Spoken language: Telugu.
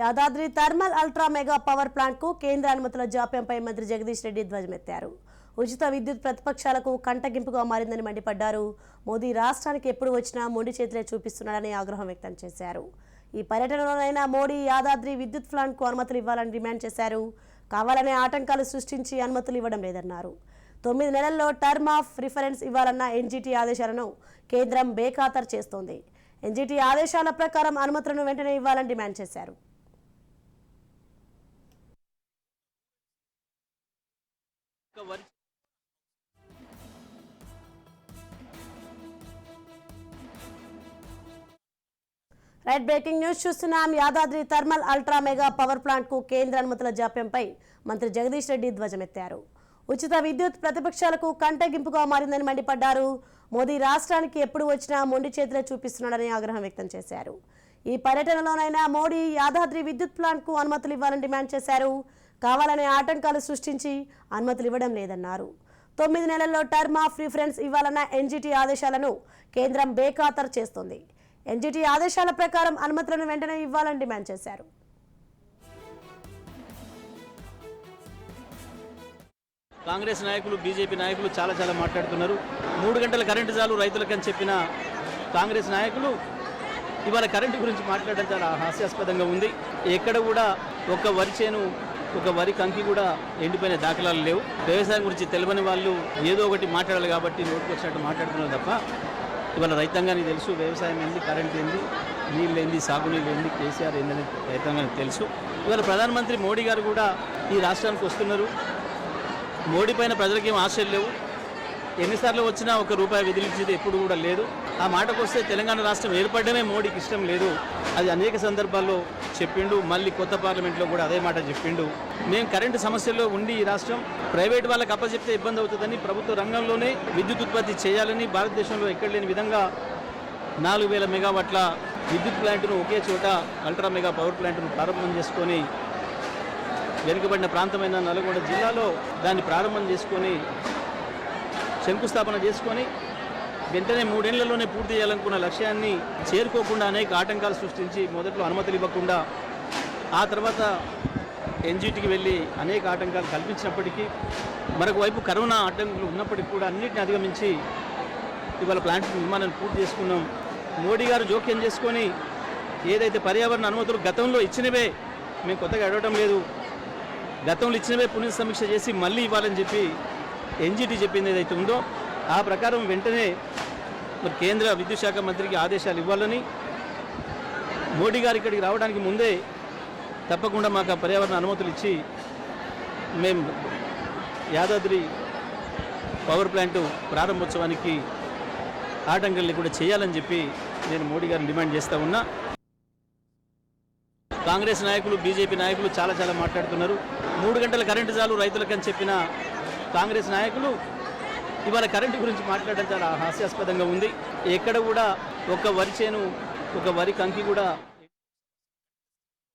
Yadadri thermal ultra mega power ప్లాంట్కు కేంద్ర అనుమతుల జాప్యంపై మంత్రి జగదీష్ రెడ్డి ధ్వజమెత్తారు. ఉచిత విద్యుత్ ప్రతిపక్షాలకు కంటగింపుగా మారిందని మండిపడ్డారు. మోదీ రాష్ట్రానికి ఎప్పుడు వచ్చినా మొండి చేతులే చూపిస్తున్నాడని ఆగ్రహం వ్యక్తం చేశారు. ఈ పర్యటనలోనైనా మోడీ యాదాద్రి విద్యుత్ ప్లాంట్కు అనుమతులు ఇవ్వాలని డిమాండ్ చేశారు. కావాలనే ఆటంకాలు సృష్టించి అనుమతులు ఇవ్వడం లేదన్నారు. తొమ్మిది నెలల్లో టర్మ్ ఆఫ్ రిఫరెన్స్ ఇవ్వాలన్న ఎన్జీటీ ఆదేశాలను కేంద్రం బేఖాతరు చేస్తోంది. ఎన్జీటీ ఆదేశాల ప్రకారం అనుమతులను వెంటనే ఇవ్వాలని డిమాండ్ చేశారు. వరి రైట్ బ్రేకింగ్ న్యూస్ చూస్తున్నాం. Yadadri thermal ultra mega power ప్లాంట్కు కేంద్ర అనుమతుల జాప్యంపై మంత్రి జగదీష్ రెడ్డి ధ్వజమెత్తారు. ఉచిత విద్యుత్ ప్రతిపక్షాలకు కంటగింపుగా మారిందని మండిపడ్డారు. మోదీ రాష్ట్రానికి ఎప్పుడు వచ్చినా మొండి చేతులే చూపిస్తున్నాడని ఆగ్రహం వ్యక్తం చేశారు. ఈ పర్యటనలోనైనా మోడీ యాదాద్రి విద్యుత్ ప్లాంట్కు అనుమతులు ఇవ్వాలని డిమాండ్ చేశారు. కావాలనే ఆటంకాలు సృష్టించి అనుమతులు ఇవ్వడం లేదన్నారు. తొమ్మిది నెలల్లో టర్మ్ ఆఫ్ రిఫరెన్స్ ఇవ్వాలన్న ఎన్జీటీ ఆదేశాలను కేంద్రం బేఖాతరు చేస్తోంది. ఎన్జీటీ ఆదేశాల ప్రకారం అనుమతులను వెంటనే ఇవ్వాలని డిమాండ్ చేశారు. కాంగ్రెస్ నాయకులు బీజేపీ నాయకులు చాలా చాలా మాట్లాడుతున్నారు. మూడు గంటల కరెంటు చాలు రైతులకని చెప్పిన కాంగ్రెస్ నాయకులు ఇవాళ కరెంటు గురించి మాట్లాడడం చాలా హాస్యాస్పదంగా ఉంది. ఎక్కడ కూడా ఒక వరి చేను ఒక వరి కంకి కూడా ఎండిపోయిన దాఖలాలు లేవు. వ్యవసాయం గురించి తెలియని వాళ్ళు ఏదో ఒకటి మాట్లాడాలి కాబట్టి నోటికి వచ్చినట్టు మాట్లాడుతున్నారు తప్ప ఇవాళ రైతాంగానికి తెలుసు వ్యవసాయం ఏంది కరెంట్ ఏంది నీళ్ళు ఏంది సాగునీళ్ళు ఏంది కేసీఆర్ ఏందని రైతాంగానికి తెలుసు. ఇవాళ ప్రధానమంత్రి మోడీ గారు కూడా ఈ రాష్ట్రానికి వస్తున్నారు. మోడీ పైన ప్రజలకేం ఆశలు లేవు. ఎన్నిసార్లు వచ్చినా ఒక రూపాయి విదిలించేది ఎప్పుడు కూడా లేదు. ఆ మాటకు వస్తే తెలంగాణ రాష్ట్రం ఏర్పడమే మోడీకి ఇష్టం లేదు. అది అనేక సందర్భాల్లో చెప్పిండు మళ్ళీ కొత్త పార్లమెంట్లో కూడా అదే మాట చెప్పిండు. మేము కరెంటు సమస్యల్లో ఉండి ఈ రాష్ట్రం ప్రైవేట్ వాళ్ళకి అప్పచెప్తే ఇబ్బంది అవుతుందని ప్రభుత్వ రంగంలోనే విద్యుత్ ఉత్పత్తి చేయాలని భారతదేశంలో ఎక్కడ లేని విధంగా నాలుగు వేల మెగావాట్ల విద్యుత్ ప్లాంట్ను ఒకే చోట అల్ట్రా మెగా పవర్ ప్లాంట్ను ప్రారంభం చేసుకొని వెనుకబడిన ప్రాంతమైన నల్గొండ జిల్లాలో దాన్ని ప్రారంభం చేసుకొని శంకుస్థాపన చేసుకొని వెంటనే మూడేళ్ళలోనే పూర్తి చేయాలనుకున్న లక్ష్యాన్ని చేరుకోకుండా అనేక ఆటంకాలు సృష్టించి మొదట్లో అనుమతులు ఇవ్వకుండా ఆ తర్వాత ఎన్జిటికి వెళ్ళి అనేక ఆటంకాలు కల్పించినప్పటికీ మరొక వైపు కరోనా ఆటంకాలు ఉన్నప్పటికీ కూడా అన్నిటిని అధిగమించి ఇవాళ ప్లాంట్ నిర్మాణాన్ని పూర్తి చేసుకున్నాం. మోడీ గారు జోక్యం చేసుకొని ఏదైతే పర్యావరణ అనుమతులు గతంలో ఇచ్చినవే మేము కొత్తగా అడగటం లేదు. గతంలో ఇచ్చినవే పునః సమీక్ష చేసి మళ్ళీ ఇవ్వాలని చెప్పి ఎన్జిటి చెప్పింది ఏదైతే ఉందో ఆ ప్రకారం వెంటనే మరి కేంద్ర విద్యుత్ శాఖ మంత్రికి ఆదేశాలు ఇవ్వాలని మోడీ గారు ఇక్కడికి రావడానికి ముందే తప్పకుండా మాకు ఆ పర్యావరణ అనుమతులు ఇచ్చి మేము యాదాద్రి పవర్ ప్లాంటు ప్రారంభోత్సవానికి ఆటంకాలు కూడా చేయాలని చెప్పి నేను మోడీ గారిని డిమాండ్ చేస్తూ ఉన్నా. కాంగ్రెస్ నాయకులు బీజేపీ నాయకులు చాలా చాలా మాట్లాడుతున్నారు. మూడు గంటల కరెంటు చాలు రైతులకని చెప్పిన కాంగ్రెస్ నాయకులు ఇవాళ కరెంటు గురించి మాట్లాడడం చాలా హాస్యాస్పదంగా ఉంది. ఎక్కడ కూడా ఒక వరి చేను ఒక వరి కంకి కూడా